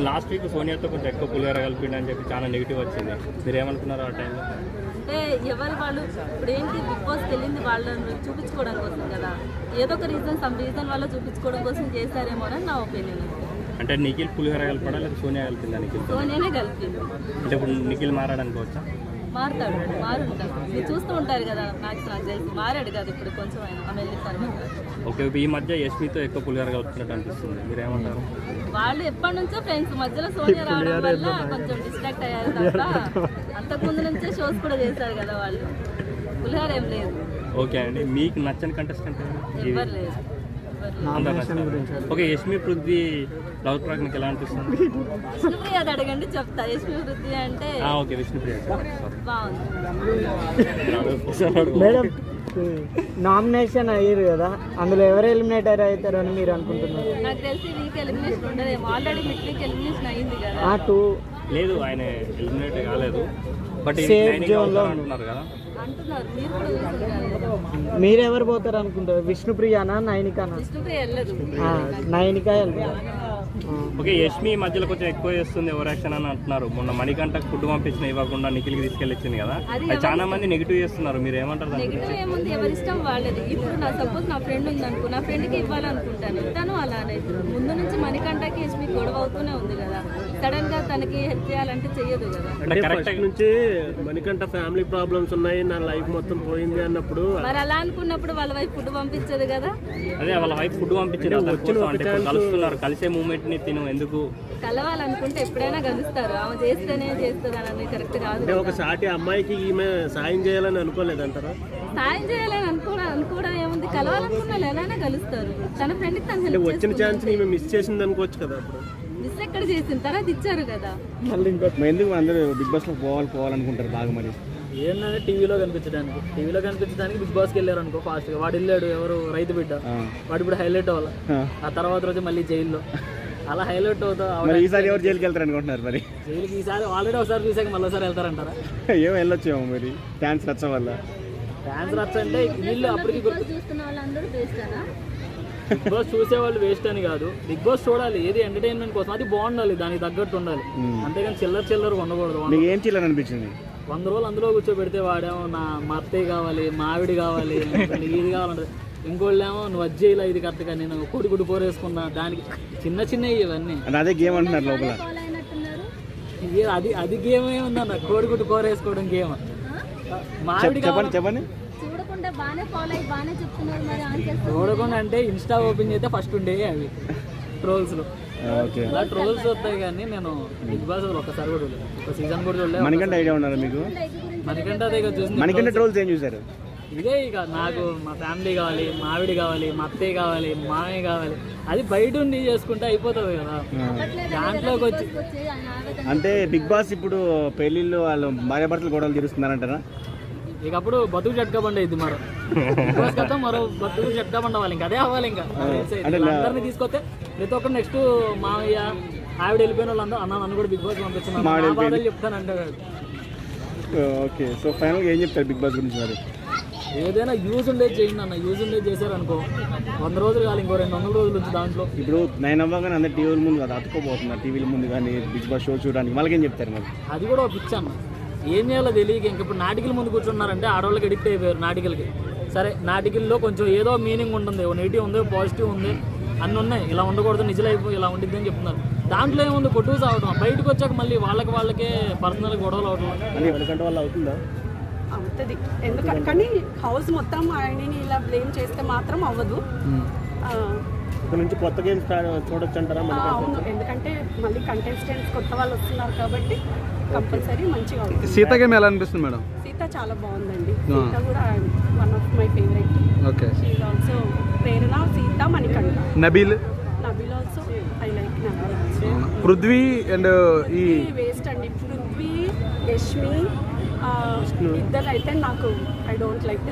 కానీ last week సోనియాతో కొంచెం ఎక్కువ పులిహోర కలిపిండి అని చెప్పి చాలా నెగిటివ్ వచ్చింది. మీరు ఏమనుకున్నారు ఆ టైంలో అంటే ఎవరు వాళ్ళు? ఇప్పుడు ఏంటి? బిగ్ బాస్కి వెళ్ళింది వాళ్ళని చూపించుకోవడం కోసం కదా. ఏదో ఒక రీజన్ సమ్ రీజన్ వల్ల చూపించుకోవడం కోసం చేశారేమో అని నా ఒపీనియన్ అంటే నిఖిల్ పులిహోర కలిపడా లేదా సోనియా కలిపిందా నిఖిల్ సోనియానే కలిపింది అంటే ఇప్పుడు నిఖిల్ మారాడనుకోవచ్చా? మారుతాడు మారుంటాడు. మీరు చూస్తూ ఉంటారు కదా నాకు తెలిసి మారాడు కదా ఇప్పుడు కొంచెం ఆయన ఆమె వెళ్ళిన తర్వాత. ఓకే ఈ మధ్య యశ్మితో ఎక్కువ పులిహోర కలుపుతున్నట్టు అనిపిస్తుంది. మీరు ఏమంటారు? వాళ్ళు ఎప్పటి నుంచో ఫ్రెండ్స్ మధ్యలో సోనియా రావడం వల్ల కొంచెం డిస్ట్రాక్ట్ అయ్యారు తప్ప అంతకుముందు నుంచే షోస్ కూడా చేశారు కదా వాళ్ళు. పులిహార ఏం లేదు. ఓకే అండి. మీకు నచ్చని కంటెస్టెంట్ ఎవరు? లేదు. Okay Yashmi Prithvi love track మీకు ఎలా అనిపిస్తుంది? విష్ణుప్రియ అది అడగండి చెప్తా. యశ్మి వృద్ధి అంటే ఆ, ఓకే విష్ణుప్రియ బాగుంది. మేడం నామినేషన్ అయ్యారు కదా. అందులో ఎవరు ఎలిమినేట్ అవుతారు అని మీరు అనుకుంటున్నారు? నాకు తెలిసి వీక్ ఎలిమినేషన్ ఉండదేమో. ఆల్రెడీ మిడ్ వీక్ ఎలిమినేషన్ అయింది కదా. ఆ టూ లేదు ఆయన ఎలిమినేట్ కాలేదు. బట్ Safe zone లో అంటున్నారు కదా. అంటున్నారు. మీరు కూడా చూసారు కదా. మీరు ఎవరు పోతారు అనుకుంటారు విష్ణుప్రియనా నైనికానా? విష్ణుప్రియ వెళ్ళదు. ఆ, నైనిక వెళ్తారు. ఓకే యష్మి మధ్యలో కొంచెం ఎక్కువ చేస్తుంది ఓవర్ యాక్షన్ అని అంటున్నారు. మొన్న మణికంటకు ఫుడ్ పంపించిన ఇవ్వకుండా నిఖిల్కి తీసుకెళ్ళిచ్చింది కదా. అది చాలా మంది నెగిటివ్ చేస్తున్నారు. మీరు ఏమంటారు నెగిటివ్ ఏముంది? ఎవరి ఇష్టం వాళ్ళది. ఇప్పుడు నా సపోజ్ నా ఫ్రెండ్ ఉంది అనుకో నా ఫ్రెండ్కి ఇవ్వాలనుకుంటాను. తను అలానే. ముందు నుంచి మణికంటకి యశ్మి గొడవ అవుతూనే ఉంది కదా. సడన్గా తనకి హెల్ప్ చేయాలంటే చెయ్యదు కదా. అంటే కరెక్ట్ నుంచి మనకంట ఫ్యామిలీ ప్రాబ్లమ్స్ ఉన్నాయి నా లైఫ్ మొత్తం పోయింది అన్నప్పుడు. మరి అలా అనుకున్నప్పుడు వాళ్ళ వైపు ఫుడ్ పంపించదు కదా. అదే వాళ్ళ వైఫ్ ఫుడ్ ఇప్పుడు కలుస్తున్నారు. కలిసే మూమెంట్ ని తిను ఎందుకు? కలవాలనుకుంటే ఎప్పుడైనా కలుస్తారు ఆమె చేస్తేనే చేస్తుంది అని కరెక్ట్ కాదు అంటే ఒక సాటి అమ్మాయికి ఈమె సాయం చేయాలని అనుకోలేదంటారా? సాయం చేయాలని అనుకోవడం అనుకోవడం ఏముంది? కలవాలనుకున్న వాళ్ళు ఎలానే కలుస్తారు తన ఫ్రెండ్కి తను అంటే హెల్ప్ వచ్చిన ఛాన్స్ ఈమె మిస్ చేసింది అనుకోవచ్చు కదా అప్పుడు. మిస్ ఎక్కడ చేసింది? తర్వాత ఇచ్చారు కదా. మళ్ళీ ఇంకోటి ఎందుకు అందరూ బిగ్ బాస్లో పోవాలి పోవాలనుకుంటారు బాగా మరి? ఏంటంటే టీవీలో కనిపించడానికి టీవీలో కనిపించడానికి బిగ్ బాస్కి వెళ్ళారు అనుకో ఫాస్ట్గా వాడు వెళ్ళాడు ఎవరు రైతు బిడ్డ వాడు ఇప్పుడు హైలైట్ అవ్వాలి? ఆ తర్వాత రోజు మళ్ళీ జైల్లో. అలా హైలైట్ అవుతా మరి ఈసారి ఎవరు జైలుకి వెళ్తారు అనుకుంటున్నారు మరి? జైలుకి ఈసారి ఆల్రెడీ ఒకసారి చూసాక మళ్ళీ ఒకసారి వెళ్తారంటారా? ఏమో వెళ్ళొచ్చేమో మరి. ఛాన్స్ రచ్చ వల్ల. డాన్స్ రచ్చ అంటే వీళ్ళు అప్పటికి చూస్తున్న వాళ్ళందరూ బిగ్ బాస్ చూసే వాళ్ళు వేస్ట్ అని కాదు. బిగ్ బాస్ చూడాలి. ఏది ఎంటర్టైన్మెంట్ కోసం అది బాగుండాలి. దానికి తగ్గట్టు ఉండాలి. అంతేగాని చిల్లర చిల్లర ఉండకూడదు మీకు ఏం చేయాలని అనిపించింది? వంద రోజులు అందులో కూర్చోబెడితే వాడేమో నా మా అత్తయ్య కావాలి మా ఆవిడ కావాలి ఇది కావాలంటే ఇంకోళ్ళేమో నువ్వు అజ్జేలా ఇది కరెక్ట్గా నేను కోడి గుడ్డు కూరేసుకున్నా దానికి చిన్న చిన్నవి ఇవన్నీ. అదే గేమ్ అంటున్నారు లోపల. అది అది గేమ్ ఏముందన్న కోడి గుడ్డు కూరేసుకోవడం గేమ్. మా ఆవిడ చెప్పండి చెప్పండి. చూడకుండా అంటే ఇన్స్టా ఓపెన్ చేస్తే ఫస్ట్ ఉండేవి అవి ట్రోల్స్లో ఓకే. అలా ట్రోల్స్ వస్తాయి కానీ నేను బిగ్ బాస్ ఒకసారి కూడా చూడలేదు. ఒక సీజన్ కూడా చూడలేదు మనకంటే ఐడియా ఉన్నారు మీకు? మనకంటే అదే చూసింది. మనకంటే ట్రోల్స్ ఏం చూసారు? ఇదే ఇక నాకు మా ఫ్యామిలీ కావాలి మా ఆవిడ కావాలి మా అత్తయ్య కావాలి మా మామయ్య కావాలి. అది బయట ఉండి చేసుకుంటే అయిపోతుంది కదా. దాంట్లోకి వచ్చి అంటే బిగ్ బాస్ ఇప్పుడు పెళ్ళిళ్ళు వాళ్ళు భార్యాభర్తలు గొడవలు తీరుస్తున్నారంటారా ఇక అప్పుడు బతుకు జట్కా బండి అయింది మరో. కదా మరో బతుకు జట్కా బండి అవ్వాలి ఇంకా. అదే అవ్వాలి ఇంకా. అందరినీ తీసుకొస్తే ప్రతి ఒక్కరు నెక్స్ట్ మామయ్య ఆవిడ వెళ్ళిపోయిన వాళ్ళందరూ అన్న నన్ను కూడా బిగ్ బాస్ పంపిస్తున్నాను మావిడ చెప్తాను అంటాడు ఓకే సో ఫైనల్గా ఏం చెప్తారు బిగ్ బాస్ గురించి మరి? ఏదైనా యూజ్ ఉండేది చేయండి అన్న. యూజ్ ఉండేది చేశారు అనుకో వంద రోజులు కాదు ఇంకో రెండు వందల రోజులు వచ్చి దాంట్లో. ఇప్పుడు నైన్ అవ్వగానే అందరు టీవీల ముందు కదా అతుక్కోబోతున్నారు. టీవీల ముందు కానీ బిగ్ బాస్ షో చూడడానికి వాళ్ళకి ఏం చెప్తారు మరి? అది కూడా ఒక పిచ్చి అన్న ఏం చేయాలో తెలియక ఇంక ఇప్పుడు నాటికల ముందు కూర్చున్నారంటే ఆడవాళ్ళకి ఎడిక్ట్ అయిపోయారు నాటికలకి. సరే నాటికల్లో కొంచెం ఏదో మీనింగ్ ఉంటుంది. ఓ నెగిటివ్ ఉంది పాజిటివ్ ఉంది అన్నీ ఉన్నాయి. ఇలా ఉండకూడదు నిజలైపోయి ఇలా ఉండిద్ది అని చెప్తున్నారు. దాంట్లో ఏముంది? కొట్టుకు సావడం బయటకు వచ్చాక మళ్ళీ వాళ్ళకి వాళ్ళకే పర్సనల్ గొడవలు అవడం ఎవరికంటే వాళ్ళు అవుతుందా? అవుతుంది. ఎందుకంటే కానీ హౌస్ మొత్తం ఆయనని ఇలా బ్లేమ్ చేస్తే మాత్రం అవ్వదు. ఆ, ఇక్కడ నుంచి కొత్త గేమ్స్ చూడొచ్చు అంటారా అవును. ఎందుకంటే మళ్ళీ కంటెస్టెంట్స్ కొత్త వాళ్ళు వస్తున్నారు కాబట్టి కంపల్సరీ మంచిగా అవుతుంది. సీత గేమ్ ఎలా అనిపిస్తుంది మేడం? సీత చాలా బాగుందండి. సీత కూడా one of my favourite okay. She also Prerana Sita Manikanta. Nabeel? Nabeel also I like Nabeel. Prithvi and ఈ వేస్ట్ అండి. పృథ్వీ యష్మి ఇద్దరు అయితే నాకు ఐ డోంట్ లైక్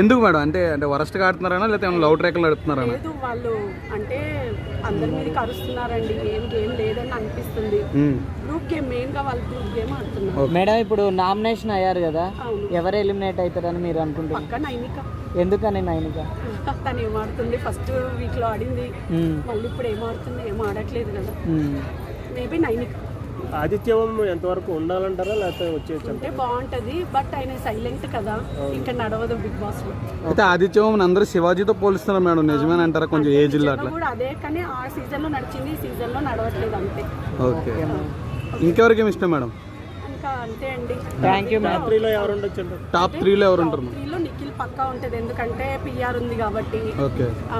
ఎందుకు మేడం? అంటే అంటే వరస్ట్గా ఆడుతున్నారా లేకపోతే లవ్ ట్రాక్లు నడుపుతున్నారా లేదు వాళ్ళు అంటే అందరి మీదకి అరుస్తున్నారండి ఏం గేమ్ లేదని అనిపిస్తుంది. గ్రూప్ గేమ్ మెయిన్గా వాళ్ళు గ్రూప్ గేమ్ ఆడుతున్నారు. మేడం ఇప్పుడు నామినేషన్ అయ్యారు కదా ఎవరు ఎలిమినేట్ అవుతారని మీరు అనుకుంటున్నారు? పక్క నైనిక. ఎందుకని నైనిక? తను ఏం ఆడుతుంది? ఫస్ట్ వీక్లో ఆడింది. మళ్ళీ ఇప్పుడు ఏం ఆడుతుంది? ఏం ఆడట్లేదు కదా. మేబీ నైన్కి. ఆదిత్యవం ఎంతవరకు ఉండాలంటారా లేకపోతే వచ్చేయచ్చు ఉంటే బాగుంటది బట్ ఆయన సైలెంట్ కదా. ఇక్కడ నడవదు బిగ్ బాస్లో. అయితే ఆదిత్యం అందరూ శివాజీతో పోలుస్తున్నారు మేడం నిజమేనా అంటారా? కొంచెం ఏజ్లో అట్లా? కూడా అదే కానీ ఆ సీజన్లో నడిచింది ఈ సీజన్లో నడవట్లేదు అంతే. ఓకే. ఇంకెవరికి ఏమి ఇష్టం మేడం? ఇంకా అంతే అండి. థ్యాంక్ యూ మ్యామ్ త్రీలో ఎవరు ఉండొచ్చు టాప్ త్రీలో ఎవరు ఉంటారు త్రీలో నిఖిల్ పక్కా ఉంటది ఎందుకంటే పిఆర్ ఉంది కాబట్టి. ఓకే. ఆ,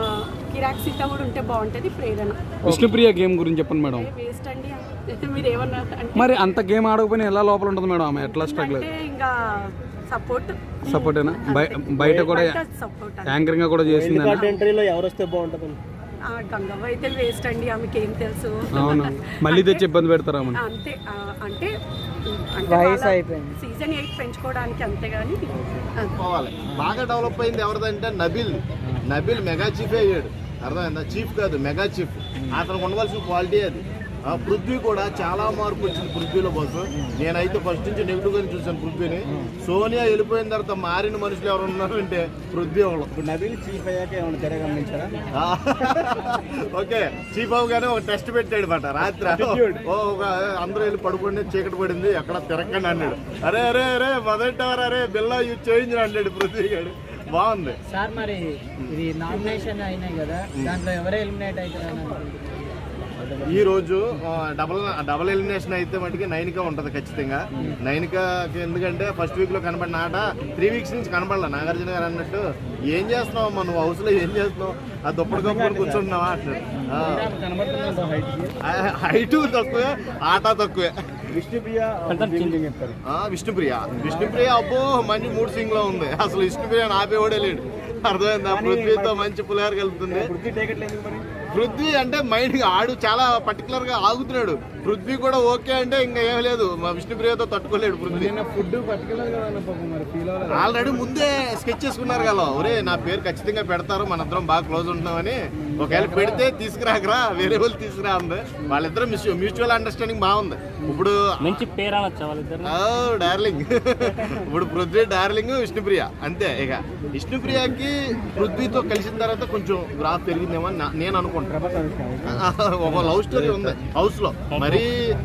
కిరాక్ సీత కూడా ఉంటే బాగుంటది ప్రేరణ. విష్ణుప్రియ గేమ్ గురించి చెప్పండి మేడం. వేస్ట్ అండి. మీరు ఏమన్నా అంటే మరి అంత గేమ్ ఆడకపోయినా ఎలా లోపల ఉంటుంది మేడం ఆమె? ఎట్లా స్ట్రగుల్ అంటే ఇంకా సపోర్ట్ సపోర్టేనా బయట కూడా సపోర్ట్ యాంకరింగ్ కూడా చేసింది ఎంట్రీలో ఎవరు వస్తే బాగుంటుంది గంగవ్వ అయితే వేస్ట్ అండి ఆమెకి ఏం తెలుసు. అవును. మళ్ళీ తెచ్చి ఇబ్బంది పెడతారా అంతే అంటే వయసు అయిపోయింది. సీజన్ ఎయిట్ పెంచుకోవడానికి అంతే కానీ పోవాలి. బాగా డెవలప్ అయింది ఎవరిదంటే నబిల్. నబిల్ మెగా చీఫ్ అయ్యాడు. అర్థమైందా? చీఫ్ కాదు మెగా చీఫ్ అతనికి ఉండవలసిన క్వాలిటీ అది. పృథ్వీ కూడా చాలా మార్పు వచ్చింది పృథ్వీలో బాస్ నేనైతే ఫస్ట్ నుంచి నెగిటివ్ గానే చూశాను పృథ్వీని. సోనియా వెళ్ళిపోయిన తర్వాత మారిన మనుషులు ఎవరు ఉన్నారంటే పృథ్వీ వాళ్ళు. ఇప్పుడు నబీల్ చీఫ్ అయ్యాక ఏమైనా తెర గమనించారా ఆ, ఓకే. చీఫ్ అవగానే ఒక టెస్ట్ పెట్టాడు మాట. రాత్రి ఓ ఒక అందరూ వెళ్ళి పడుకోండి చీకటి పడింది ఎక్కడ తిరగండి అన్నాడు. అరే అరే అరే మొదటవరు అరే బిల్లా యూ చేంజ్ అన్నాడు పృథ్వీ గారు బాగుంది. సార్ మరి ఇది నామినేషన్ అయినాయి కదా దాంట్లో ఎవరు ఎలిమినేట్ అవుతారని అనుకుంటున్నారు? ఈ రోజు ఆ, డబల్ డబల్ ఎలిమినేషన్ అయితే మటుకి నైన్కా ఉంటుంది ఖచ్చితంగా. నైన్కాకి ఎందుకంటే ఫస్ట్ వీక్లో కనబడిన ఆట త్రీ వీక్స్ నుంచి కనబడలే. నాగార్జున గారు అన్నట్టు ఏం చేస్తున్నావు అమ్మా? నువ్వు హౌస్లో ఏం చేస్తున్నావు? ఆ దుప్పటి కప్పుకొని కూర్చుంటున్నావా అంటున్నాడు. హైట్ తక్కువే ఆట తక్కువే. విష్ణుప్రియ విష్ణుప్రియ విష్ణుప్రియ. అబ్బో మంచి మూడ్ సింగ్లో ఉంది. అసలు విష్ణుప్రియ ఆపేవాడే లేడు అర్థమైందా? పృథ్వీతో మంచి పులిహార కలుపుతుంది. పృథ్వీ అంటే మైండ్ ఆడు చాలా పర్టికులర్గా ఆగుతున్నాడు. పృథ్వీ కూడా ఓకే అంటే ఇంకా ఏం లేదు. మా విష్ణుప్రియతో తట్టుకోలేడు పృథ్వీ. ఫుడ్ పర్టికులర్ ఆల్రెడీ ముందే స్కెచ్ చేసుకున్నారు కదా. ఒరే నా పేరు ఖచ్చితంగా పెడతారు. మన ఇద్దరం బాగా క్లోజ్ ఉంటున్నామని. ఒకవేళ పెడితే తీసుకురాకరా వేరే వాళ్ళు తీసుకురా ఉంది వాళ్ళిద్దరం మ్యూచువల్ అండర్స్టాండింగ్ బాగుంది. ఇప్పుడు మంచి పేరు డార్లింగ్ ఇప్పుడు పృథ్వీ డార్లింగ్ విష్ణుప్రియ. అంతే ఇక. విష్ణుప్రియకి పృథ్వీతో కలిసిన తర్వాత కొంచెం గ్రాఫ్ పెరిగిందేమో అని నా- నేను అనుకుంటాను ఒక లవ్ స్టోరీ ఉంది. హౌస్లో. మరీ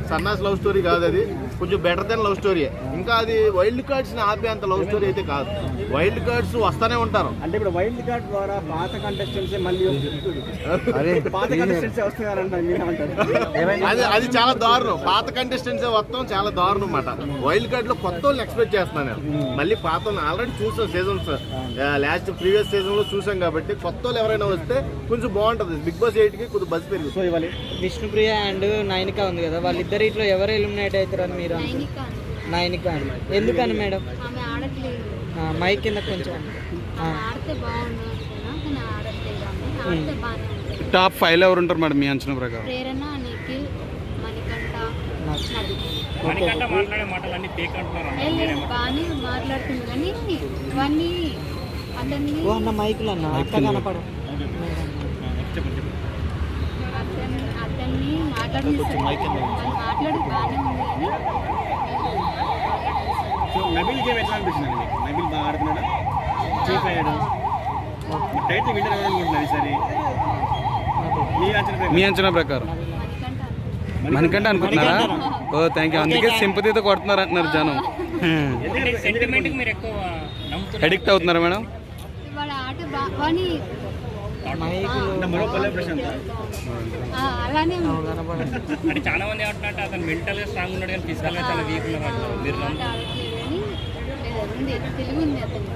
సన్నాస్ లవ్ స్టోరీ కాదు అది. కొంచెం బెటర్ దెన్ లవ్ స్టోరీ ఇంకా అది వైల్డ్ కార్డ్స్ ఆపే అంత లవ్ స్టోరీ అయితే కాదు. వైల్డ్ కార్డ్స్ వస్తానే ఉంటారు. అంటే ఇప్పుడు వైల్డ్ కార్డ్ ద్వారా పాత కంటెస్టెంట్స్ మళ్ళీ పాత కంటెస్టెంట్స్ వస్తున్నారంట అది అది చాలా దారుణం. పాత కంటెస్టెంట్స్ వస్తాం చాలా దారుణం అన్నమాట వైల్డ్ కార్డ్లో కొత్త వాళ్ళని ఎక్స్పెక్ట్ చేస్తున్నాను నేను. మళ్ళీ పాత ఆల్రెడీ చూసాం సీజన్స్ లాస్ట్ ప్రీవియస్ సీజన్లో చూసాం కాబట్టి కొత్త వాళ్ళు ఎవరైనా వస్తే కొంచెం బాగుంటది. బిగ్ బాస్ ఎయిట్కి కొద్దిగా బస్ పెరుగుతుంది సో ఇవ్వాలి విష్ణుప్రియ అండ్ నైనిక ఉంది కదా వాళ్ళిద్దరు ఇట్లా ఎవరు ఎలిమినేట్ అవుతారని మీరు? నైనిక అని ఎందుకని మేడం? ఆమె ఆడట్లేదు. ఆ, మైక్ కింద కొంచెం టాప్ ఫైవ్ ఎవరు ఉంటారు మేడం మీ అంచనా ప్రకారం? ప్రేరణ నిఖిల్ మణికంఠ నది మనకంటే మాట్లాడే మాటలన్నీ ఫేక్ అంటున్నారు ఏ లేదు బాగానే మాట్లాడుతుంది కానీ ఇవన్నీ అన్న మైకులు అన్న అక్క కనపడు అతన్ని మాట్లాడి బాగానే ఉంది కానీ సో నబీల్ గేమ్ ఎట్లా అనిపిస్తుంది మీకు? నబీల్ బాగా ఆడుతున్నాడా? చీఫ్ అయ్యాడు టైటిల్ విన్నర్ ఎవరనుకుంటున్నారు ఈసారి? మీ అంచనా మీ అంచనా ప్రకారం. మనకంటే అనుకుంటున్నారా? ఓ థ్యాంక్ యూ అందుకే సింపతితో కొడుతున్నారు అంటున్నారు జనం. అంటే సెంటిమెంట్ మీరు ఎక్కువ నమ్ముతున్నారు. అడిక్ట్ అవుతున్నారా మేడం. అంటే చాలా మంది ఏమంటున్నట్టు అతను మెంటల్గా స్ట్రాంగ్ ఉన్నాడు కానీ ఫిజికల్గా చాలా వీక్ అంటున్నారు. మీరు ఆట ఆడట్లేదు కానీ లేదు, ఉంది తెలివి ఉంది అతను